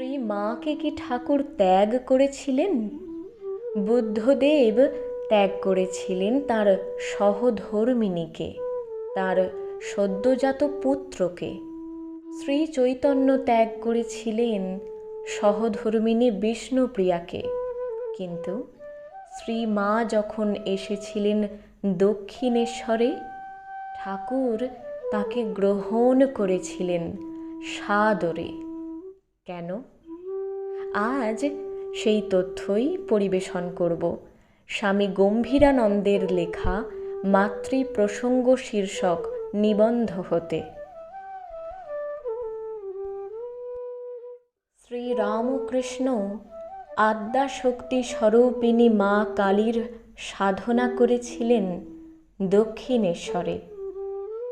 শ্রী মাকে কি ঠাকুর ত্যাগ করেছিলেন? বুদ্ধদেব ত্যাগ করেছিলেন তার সহধর্মিনীকে, তার সদ্যজাত পুত্রকে। শ্রী চৈতন্য ত্যাগ করেছিলেন সহধর্মিনী বিষ্ণুপ্রিয়াকে। কিন্তু শ্রী মা যখন এসেছিলেন দক্ষিণেশ্বরে, ঠাকুর তাকে গ্রহণ করেছিলেন সাদরে। কেন? আজ সেই তথ্যই পরিবেশন করব। স্বামী গম্ভীরানন্দের লেখা মাতৃপ্রসঙ্গ শীর্ষক নিবন্ধ হতে। শ্রীরামকৃষ্ণ আদ্যাশক্তি স্বরূপিণী মা কালীর সাধনা করেছিলেন দক্ষিণেশ্বরে।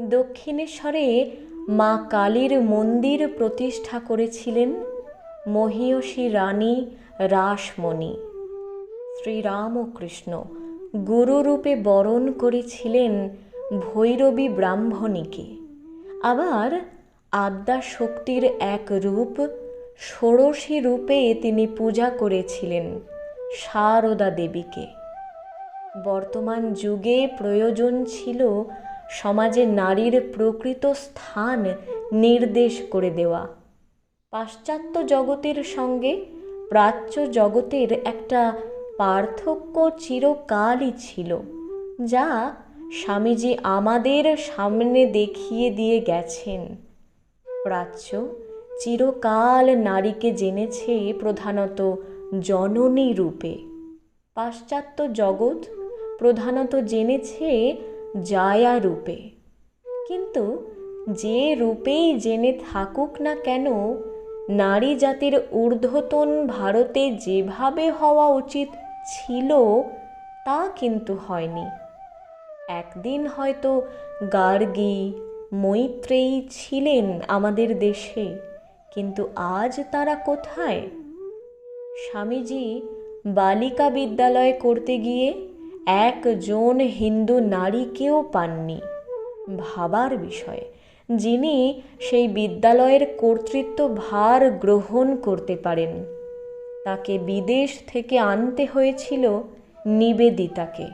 দক্ষিণেশ্বরে মা কালীর মন্দির প্রতিষ্ঠা করেছিলেন মহিয়সী রানী রাসমণি। শ্রীরামকৃষ্ণ গুরুরূপে বরণ করেছিলেন ভৈরবী ব্রাহ্মণীকে। আবার আদ্যা শক্তির এক রূপ ষোড়শী রূপে তিনি পূজা করেছিলেন সারদা দেবীকে। বর্তমান যুগে প্রয়োজন ছিল সমাজে নারীর প্রকৃত স্থান নির্দেশ করে দেওয়া। পাশ্চাত্য জগতের সঙ্গে প্রাচ্য জগতের একটা পার্থক্য চিরকালই ছিল, যা স্বামীজি আমাদের সামনে দেখিয়ে দিয়ে গেছেন। প্রাচ্য চিরকাল নারীকে জেনেছে প্রধানত জননী রূপে। পাশ্চাত্য জগৎ প্রধানত জেনেছে জায়া রূপে। কিন্তু যে রূপেই জেনে থাকুক না কেন নারী জাতির ঊর্ধ্বতন ভারতে যেভাবে হওয়া উচিত ছিল, তা কিন্তু হয়নি। একদিন হয়তো গার্গী মৈত্রেয়ী ছিলেন আমাদের দেশে, কিন্তু আজ তারা কোথায়? স্বামীজি বালিকা বিদ্যালয় করতে গিয়ে একজন হিন্দু নারীকেও পাননি। ভাবার বিষয়। যিনি সেই বিদ্যালয়ের কর্তৃত্ব ভার গ্রহণ করতে পারেন। তাকে বিদেশ থেকে আনতে হয়েছিল নিবেদিতাকে।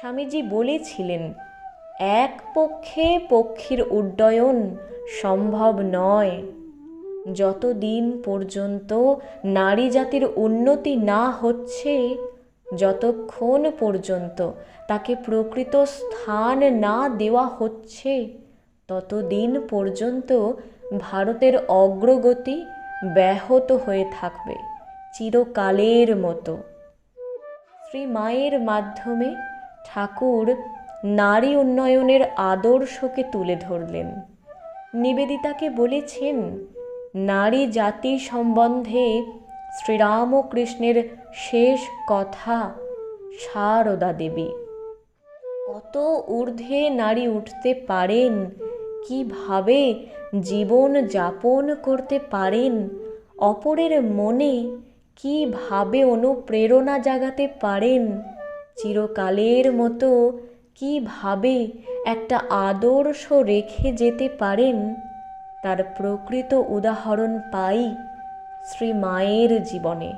স্বামীজি বলেছিলেন, এক পক্ষে পক্ষীর উড্ডয়ন সম্ভব নয়। যতদিন পর্যন্ত নারী জাতির উন্নতি না হচ্ছে, যতক্ষণ পর্যন্ত তাকে প্রকৃত স্থান না দেওয়া হচ্ছে ততদিন পর্যন্ত ভারতের অগ্রগতি ব্যাহত হয়ে থাকবে, চিরকালের মতো। শ্রী মায়ের মাধ্যমে ঠাকুর নারী উন্নয়নের আদর্শকে তুলে ধরলেন। নিবেদিতাকে বলেছেন, নারী জাতি সম্বন্ধে শ্রীরামকৃষ্ণের শেষ কথা সারদা দেবী। কত ঊর্ধ্বে নারী উঠতে পারেন কীভাবে জীবন যাপন করতে পারেন? অপরের মনে কীভাবে অনুপ্রেরণা জাগাতে পারেন? চিরকালের মতো কীভাবে একটা আদর্শ রেখে যেতে পারেন? তার প্রকৃত উদাহরণ পাই শ্রী মায়ের জীবনে।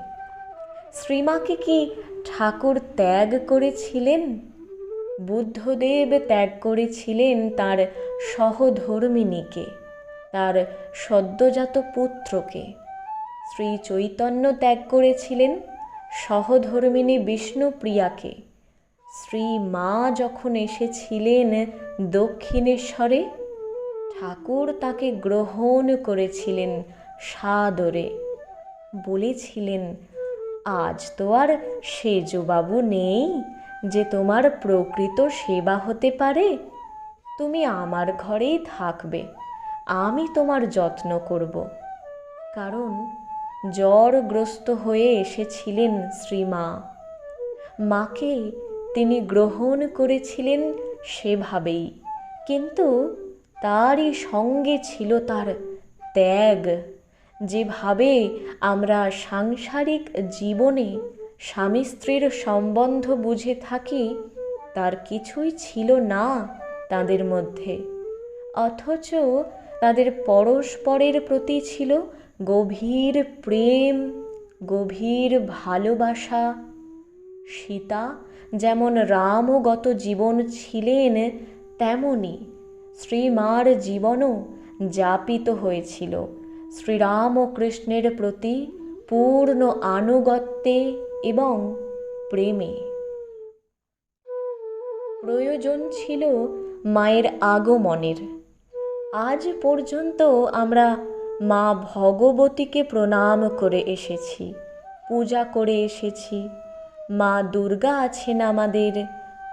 শ্রীমাকে কি ঠাকুর ত্যাগ করেছিলেন? বুদ্ধদেব ত্যাগ করেছিলেন তার সহধর্মিনীকে, তার সদ্যজাত পুত্রকে। শ্রী চৈতন্য ত্যাগ করেছিলেন সহধর্মিনী বিষ্ণুপ্রিয়াকে। শ্রী মা যখন এসেছিলেন দক্ষিণেশ্বরে, ঠাকুর তাকে গ্রহণ করেছিলেন সাদরে। বলেছিলেন, আজ তো আর সেজবাবু নেই যে তোমার প্রকৃত সেবা হতে পারে, তুমি আমার ঘরেই থাকবে। আমি তোমার যত্ন করব। কারণ জ্বরগ্রস্ত হয়ে এসেছিলেন শ্রীমা। মাকে তিনি গ্রহণ করেছিলেন সেভাবেই, কিন্তু তারই সঙ্গে ছিল তার ত্যাগ। যেভাবে আমরা সাংসারিক জীবনে স্বামী স্ত্রীর সম্বন্ধ বুঝে থাকি, তার কিছুই ছিল না তাদের মধ্যে। অথচ তাদের পরস্পরের প্রতি ছিল গভীর প্রেম, গভীর ভালোবাসা। সীতা যেমন রামগত জীবন ছিলেন, তেমনি শ্রীমার জীবনও যাপিত হয়েছিল। শ্রীরাম ও কৃষ্ণের প্রতি পূর্ণ আনুগত্যে এবং প্রেমে। প্রয়োজন ছিল মায়ের আগমনের। আজ পর্যন্ত আমরা মা ভগবতীকে প্রণাম করে এসেছি, পূজা করে এসেছি। মা দুর্গা আছেন আমাদের,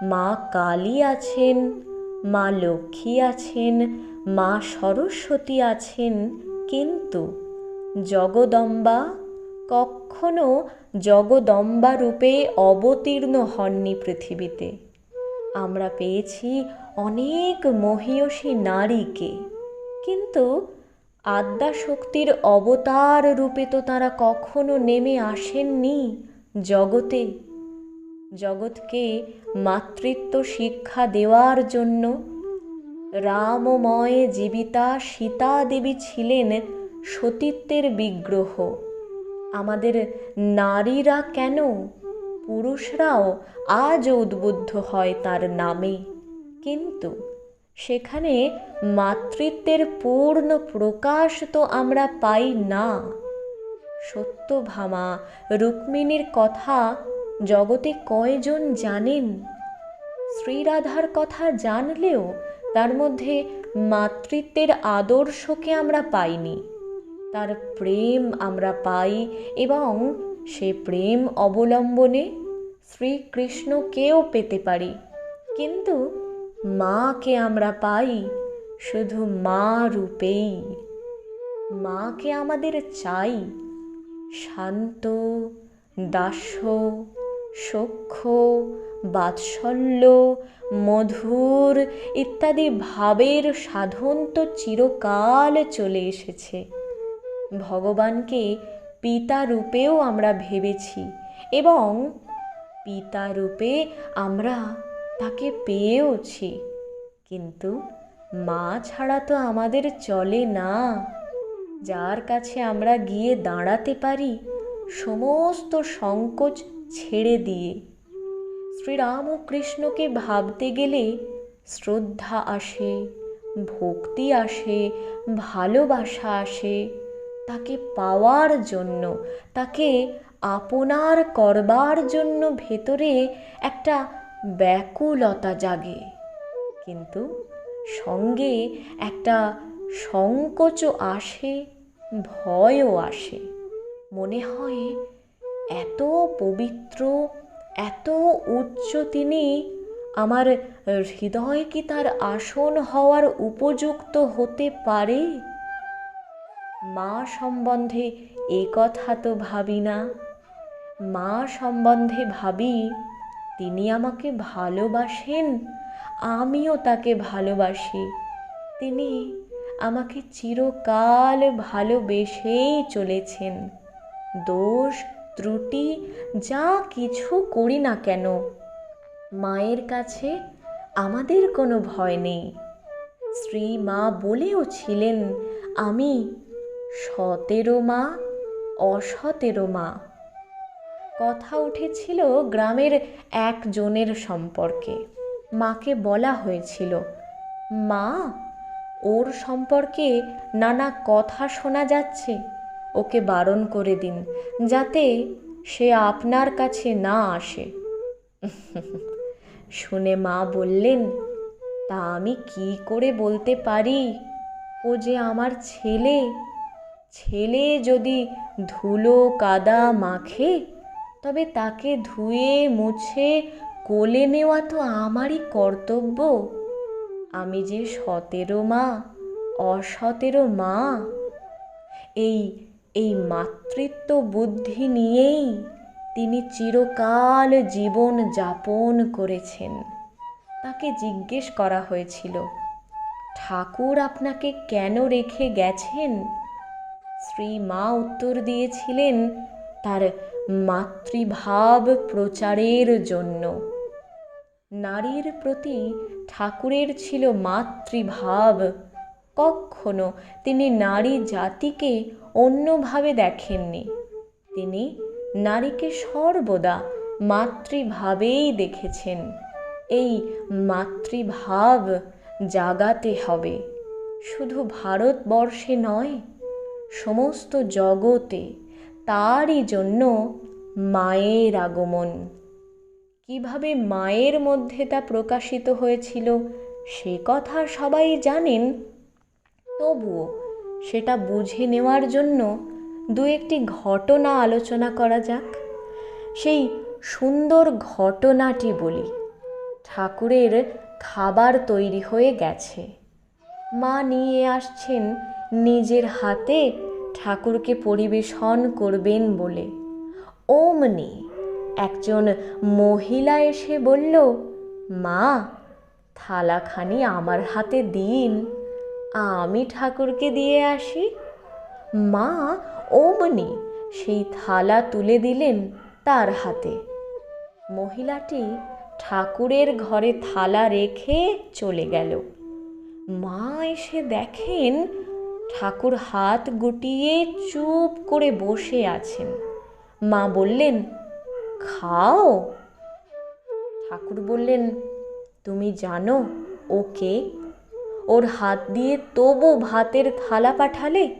মা কালী আছেন, মা লক্ষ্মী আছেন, মা সরস্বতী আছেন, কিন্তু জগদম্বা কখনো জগদম্বা রূপে অবতীর্ণ হননি পৃথিবীতে। আমরা পেয়েছি অনেক মহিয়সী নারীকে, কিন্তু আদ্যা শক্তির অবতার রূপে তো তারা কখনো নেমে আসেননি জগতে। জগৎকে মাতৃত্ব শিক্ষা দেওয়ার জন্য রামময় জীবিতা সীতা দেবী ছিলেন সতীত্বের বিগ্রহ। আমাদের নারীরা কেন? পুরুষরাও আজ উদ্বুদ্ধ হয় তার নামে। কিন্তু সেখানে মাতৃত্বের পূর্ণ প্রকাশ তো আমরা পাই না। সত্যভামা রুক্মিণীর কথা জগতে কয়জন জানেন? শ্রীরাধার কথা জানলেও তার মধ্যে মাতৃত্বের আদর্শকে আমরা পাইনি। তার প্রেম আমরা পাই এবং সে প্রেম অবলম্বনে শ্রীকৃষ্ণকেও পেতে পারি। কিন্তু মাকে আমরা পাই শুধু মা রূপেই। মাকে আমাদের চাই শান্ত, দাস্য, সখ্য, বাৎসল্য, মধুর ইত্যাদি ভাবের সাধন তো চিরকাল চলে এসেছে। ভগবানকে পিতা রূপেও আমরা ভেবেছি এবং পিতা রূপে আমরা তাকে পেয়েওছি। কিন্তু মা ছাড়া তো আমাদের চলে না। যার কাছে আমরা গিয়ে দাঁড়াতে পারি, সমস্ত সংকোচ ছেড়ে দিয়ে। শ্রীরাম ও কৃষ্ণকে ভাবতে গেলে শ্রদ্ধা আসে, ভক্তি আসে, ভালোবাসা আসে। তাকে পাওয়ার জন্য, তাকে আপনার করবার জন্য ভেতরে একটা ব্যাকুলতা জাগে। কিন্তু সঙ্গে একটা সংকোচও আসে, ভয়ও আসে। মনে হয় এত পবিত্র, এত উচ্চ তিনি আমার হৃদয় কি তার আসন হওয়ার উপযুক্ত হতে পারে? মা সম্বন্ধে এ কথা তো ভাবি না। মা সম্বন্ধে ভাবি, তিনি আমাকে ভালোবাসেন, আমিও তাকে ভালোবাসি। তিনি আমাকে চিরকাল ভালোবেসেই চলেছেন। দোষ, ত্রুটি, যা কিছু করি না কেন, মায়ের কাছে আমাদের কোনো ভয় নেই। শ্রী মা বলেও ছিলেন, আমি সতেরো মা, অসতেরো মা। কথা উঠেছিল গ্রামের একজনের সম্পর্কে। মাকে বলা হয়েছিল, মা, ওর সম্পর্কে নানা কথা শোনা যাচ্ছে। ওকে বারণ করে দিন, যাতে সে আপনার কাছে না আসে। শুনে মা বললেন, তা আমি কি করে বলতে পারি? ও যে আমার ছেলে ছেলে যদি ধুলো কাদা মাখে, তবে তাকে ধুয়ে, মুছে, কোলে নেওয়া তো আমারই কর্তব্য। আমি যে সতেরো মা, অসতেরো মা, এই এই মাতৃত্ব বুদ্ধি নিয়েই তিনি চিরকাল জীবন যাপন করেছেন। তাকে জিজ্ঞেস করা হয়েছিল, ঠাকুর আপনাকে কেন রেখে গেছেন? শ্রী মা উত্তর দিয়েছিলেন, তার মাতৃভাব প্রচারের জন্য। নারীর প্রতি ঠাকুরের ছিল মাতৃভাব। কখনো তিনি নারী জাতিকে অন্যভাবে দেখেননি। তিনি নারীকে সর্বদা মাতৃভাবেই দেখেছেন। এই মাতৃভাব জাগাতে হবে। শুধু ভারতবর্ষে নয় সমস্ত জগতে তারই জন্য মায়ের আগমন। কীভাবে মায়ের মধ্যে তা প্রকাশিত হয়েছিল, সে কথা সবাই জানেন। তবুও সেটা বুঝে নেওয়ার জন্য দু একটি ঘটনা আলোচনা করা যাক। সেই সুন্দর ঘটনাটি বলি, ঠাকুরের খাবার তৈরি হয়ে গেছে। মা নিয়ে আসছেন নিজের হাতে ঠাকুরকে পরিবেশন করবেন বলে। অমনি একজন মহিলা এসে বলল, মা, থালাখানি আমার হাতে দিন, আমি ঠাকুরকে দিয়ে আসি। মা অমনি সেই থালা তুলে দিলেন তার হাতে। মহিলাটি ঠাকুরের ঘরে থালা রেখে চলে গেল। মা এসে দেখেন ঠাকুর হাত গুটিয়ে চুপ করে বসে আছেন। মা বললেন, খাও। ঠাকুর বললেন, তুমি জানো ওকে ওর হাত দিয়ে তবু ভাতের থালা পাঠালে?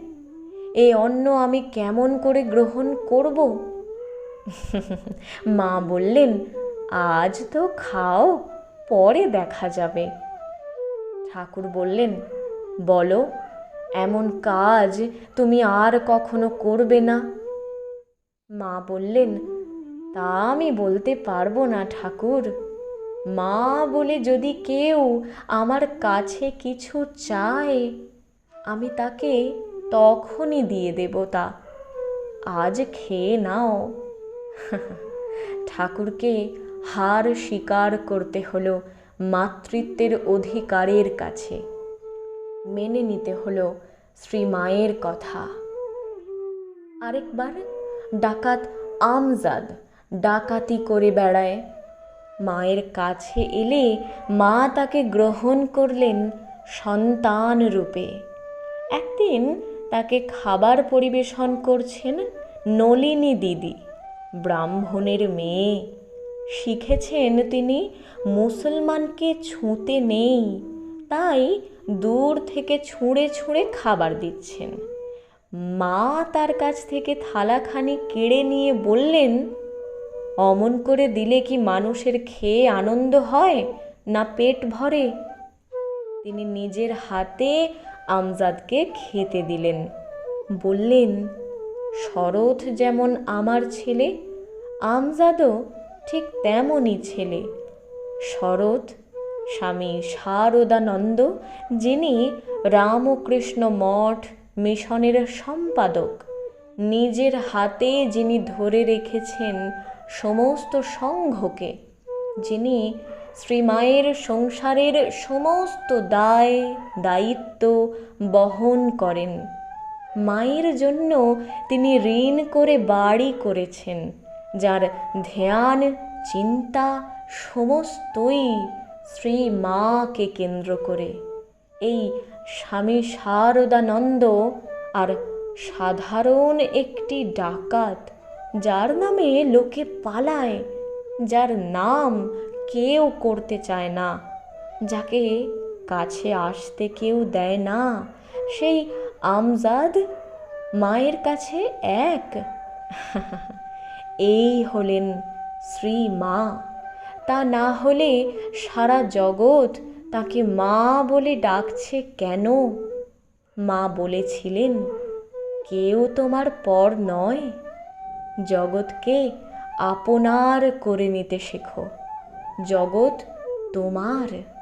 এ অন্ন আমি কেমন করে গ্রহণ করব? মা বললেন, আজ তো খাও, পরে দেখা যাবে। ঠাকুর বললেন, বলো এমন কাজ তুমি আর কখনো করবে না। মা বললেন, তা আমি বলতে পারব না ঠাকুর। মা বলে যদি কেউ আমার কাছে কিছু চায়, আমি তাকে তখনই দিয়ে দেব তা। আজ খেয়ে নাও। ঠাকুরকে হার স্বীকার করতে হলো মাতৃত্বের অধিকারের কাছে। মেনে নিতে হলো শ্রী মায়ের কথা। আরেকবার ডাকাত আমজাদ ডাকাতি করে বেড়ায়। মায়ের কাছে এলে মা তাকে গ্রহণ করলেন সন্তান রূপে। একদিন তাকে খাবার পরিবেশন করছেন নলিনী দিদি, ব্রাহ্মণের মেয়ে। শিখেছেন তিনি, মুসলমানকে ছুঁতে নেই, তাই দূর থেকে ছুঁড়ে ছুঁড়ে খাবার দিচ্ছেন। মা তার কাছ থেকে থালাখানি কেড়ে নিয়ে বললেন, অমন করে দিলে কি মানুষের খেয়ে আনন্দ হয় না পেট ভরে? তিনি নিজের হাতে আমজাদকে খেতে দিলেন। বললেন, শরৎ যেমন আমার ছেলে, আমজাদও ঠিক তেমনই ছেলে। শরৎ স্বামী শারদানন্দ, যিনি রামকৃষ্ণ মঠ মিশনের সম্পাদক, নিজের হাতে যিনি ধরে রেখেছেন সমস্ত সংঘকে, যিনি শ্রীমায়ের সংসারের সমস্ত দায়, দায়িত্ব বহন করেন। মায়ের জন্য তিনি ঋণ করে বাড়ি করেছেন, যার ধ্যান, চিন্তা সমস্তই শ্রী মাকে কেন্দ্র করে এই স্বামী শারদানন্দ আর সাধারণ একটি ডাকাত, যার নামে লোকে পালায়, যার নাম কেউ করতে চায় না, যাকে কাছে আসতে কেউ দেয় না। সেই আমজাদ মায়ের কাছে এক। এই হলেন শ্রী মা তা না হলে সারা জগৎ তাকে মা বলে ডাকছে কেন? মা বলেছিলেন, কেউ তোমার পর নয়। জগৎকে আপনার করে নিতে শেখো। জগৎ তোমার।